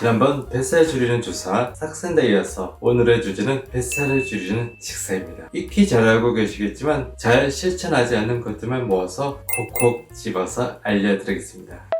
지난번 뱃살 줄이는 주사 삭센다에 이어서 오늘의 주제는 뱃살을 줄이는 식사입니다. 익히 잘 알고 계시겠지만 잘 실천하지 않는 것들만 모아서 콕콕 집어서 알려드리겠습니다.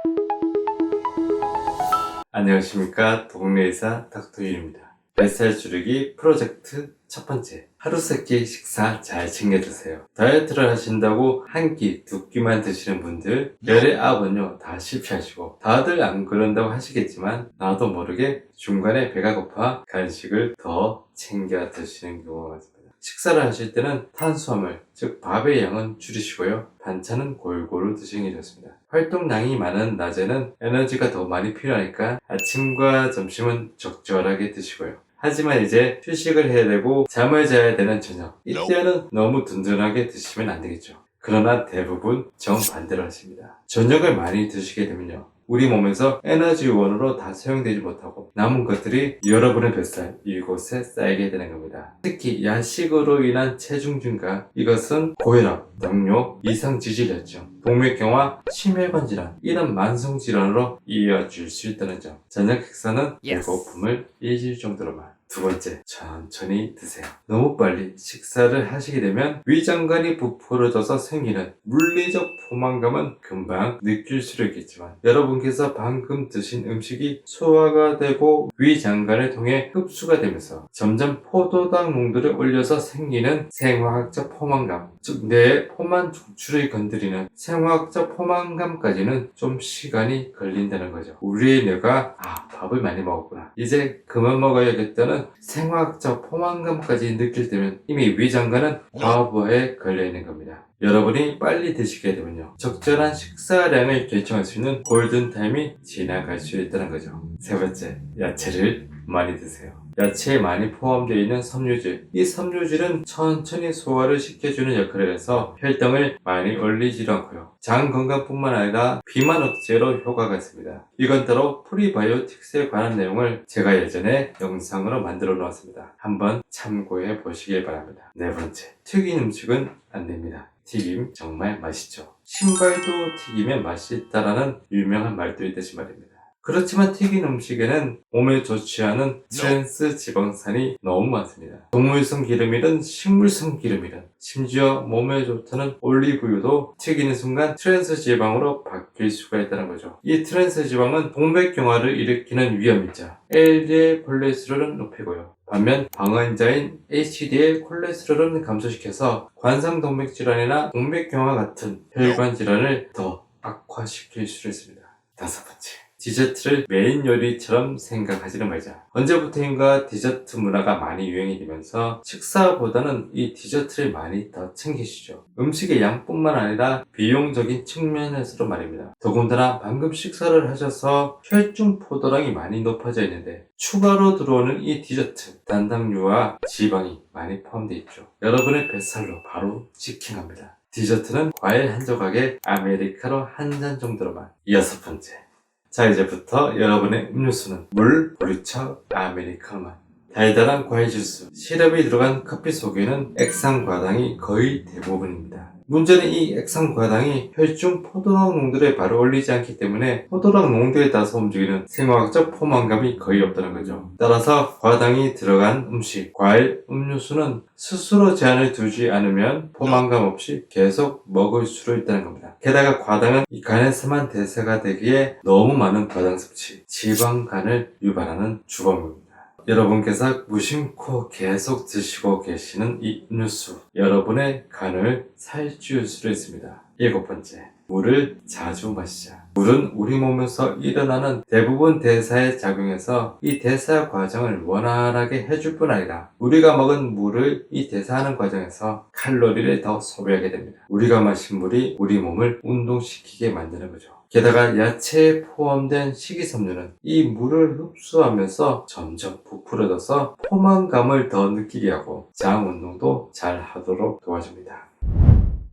안녕하십니까 동네의사 닥터유입니다. 뱃살 줄이기 프로젝트 첫 번째 하루 세 끼 식사 잘 챙겨 드세요. 다이어트를 하신다고 한 끼, 두 끼만 드시는 분들 열의 아홉은요 다 실패하시고 다들 안 그런다고 하시겠지만 나도 모르게 중간에 배가 고파 간식을 더 챙겨 드시는 경우가 많습니다. 식사를 하실 때는 탄수화물, 즉 밥의 양은 줄이시고요. 반찬은 골고루 드시는 게 좋습니다. 활동량이 많은 낮에는 에너지가 더 많이 필요하니까 아침과 점심은 적절하게 드시고요. 하지만 이제 휴식을 해야 되고 잠을 자야 되는 저녁 이때는 너무 든든하게 드시면 안 되겠죠. 그러나 대부분 정반대로 하십니다. 저녁을 많이 드시게 되면요. 우리 몸에서 에너지원으로 다 사용되지 못하고 남은 것들이 여러분의 뱃살 이곳에 쌓이게 되는 겁니다. 특히 야식으로 인한 체중 증가 이것은 고혈압, 당뇨, 이상 지질혈증, 동맥경화, 심혈관 질환 이런 만성 질환으로 이어질 수 있다는 점. 저녁 식사는 배고픔을 잊을 정도로만. 두 번째, 천천히 드세요. 너무 빨리 식사를 하시게 되면 위장관이 부풀어져서 생기는 물리적 포만감은 금방 느낄 수 있겠지만 여러분께서 방금 드신 음식이 소화가 되고 위장관을 통해 흡수가 되면서 점점 포도당 농도를 올려서 생기는 생화학적 포만감, 즉 뇌의 포만 중추를 건드리는 생화학적 포만감까지는 좀 시간이 걸린다는 거죠. 우리의 뇌가 아 밥을 많이 먹었구나. 이제 그만 먹어야겠다는 생화학적 포만감까지 느낄 때면 이미 위장관은 과부하에 걸려 있는 겁니다. 여러분이 빨리 드시게 되면요. 적절한 식사량을 결정할 수 있는 골든타임이 지나갈 수 있다는 거죠. 세 번째, 야채를 많이 드세요. 야채에 많이 포함되어 있는 섬유질. 이 섬유질은 천천히 소화를 시켜주는 역할을 해서 혈당을 많이 올리지도 않고요. 장 건강뿐만 아니라 비만 억제로 효과가 있습니다. 이건 따로 프리바이오틱스에 관한 내용을 제가 예전에 영상으로 만들어 놓았습니다. 한번 참고해 보시길 바랍니다. 네 번째, 튀긴 음식은 안 됩니다. 튀김 정말 맛있죠. 신발도 튀기면 맛있다라는 유명한 말도 있듯이 말입니다. 그렇지만 튀긴 음식에는 몸에 좋지 않은 트랜스 지방산이 너무 많습니다. 동물성 기름이든 식물성 기름이든 심지어 몸에 좋다는 올리브유도 튀기는 순간 트랜스 지방으로 바뀔 수가 있다는 거죠. 이 트랜스 지방은 동맥경화를 일으키는 위험이자 LDL 콜레스테롤은 높이고요. 반면 방한자인 HDL 콜레스테롤은 감소시켜서 관상동맥 질환이나 동맥경화 같은 혈관 질환을 더 악화시킬 수 있습니다. 다섯 번째. 디저트를 메인 요리처럼 생각하지는 말자. 언제부터인가 디저트 문화가 많이 유행이 되면서 식사보다는 이 디저트를 많이 더 챙기시죠. 음식의 양뿐만 아니라 비용적인 측면에서도 말입니다. 더군다나 방금 식사를 하셔서 혈중 포도량이 많이 높아져 있는데 추가로 들어오는 이 디저트, 단당류와 지방이 많이 포함되어 있죠. 여러분의 뱃살로 바로 직행합니다. 디저트는 과일 한 조각에 아메리카노 한 잔 정도로만. 여섯 번째. 자 이제부터 여러분의 음료수는 물, 보리차, 아메리카노만 달달한 과일 주스, 시럽이 들어간 커피 속에는 액상과당이 거의 대부분입니다. 문제는 이 액상과당이 혈중 포도당 농도를 바로 올리지 않기 때문에 포도당 농도에 따라서 움직이는 생화학적 포만감이 거의 없다는 거죠. 따라서 과당이 들어간 음식, 과일, 음료수는 스스로 제한을 두지 않으면 포만감 없이 계속 먹을 수 있다는 겁니다. 게다가 과당은 이 간에서만 대사가 되기에 너무 많은 과당 섭취, 지방간을 유발하는 주범입니다. 여러분께서 무심코 계속 드시고 계시는 이 음료수, 여러분의 간을 살찌울 수도 있습니다. 일곱 번째, 물을 자주 마시자. 물은 우리 몸에서 일어나는 대부분 대사에 작용해서 이 대사 과정을 원활하게 해줄 뿐 아니라 우리가 먹은 물을 이 대사하는 과정에서 칼로리를 더 소비하게 됩니다. 우리가 마신 물이 우리 몸을 운동시키게 만드는 거죠. 게다가 야채에 포함된 식이섬유는 이 물을 흡수하면서 점점 부풀어져서 포만감을 더 느끼게 하고 장 운동도 잘 하도록 도와줍니다.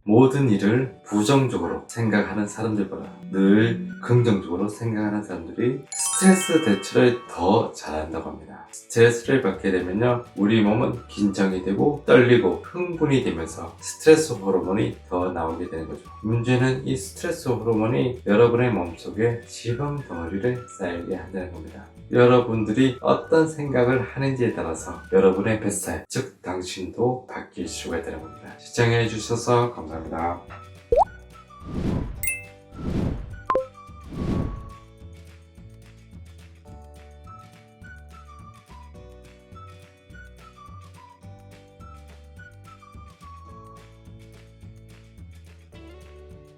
모든 일을 부정적으로 생각하는 사람들보다 늘 긍정적으로 생각하는 사람들이 스트레스 대처를 더 잘한다고 합니다. 스트레스를 받게 되면요, 우리 몸은 긴장이 되고 떨리고 흥분이 되면서 스트레스 호르몬이 더 나오게 되는 거죠. 문제는 이 스트레스 호르몬이 여러분의 몸속에 지방 덩어리를 쌓이게 한다는 겁니다. 여러분들이 어떤 생각을 하는지에 따라서 여러분의 뱃살, 즉 당신도 바뀔 수가 있다는 겁니다. 시청해 주셔서 감사합니다.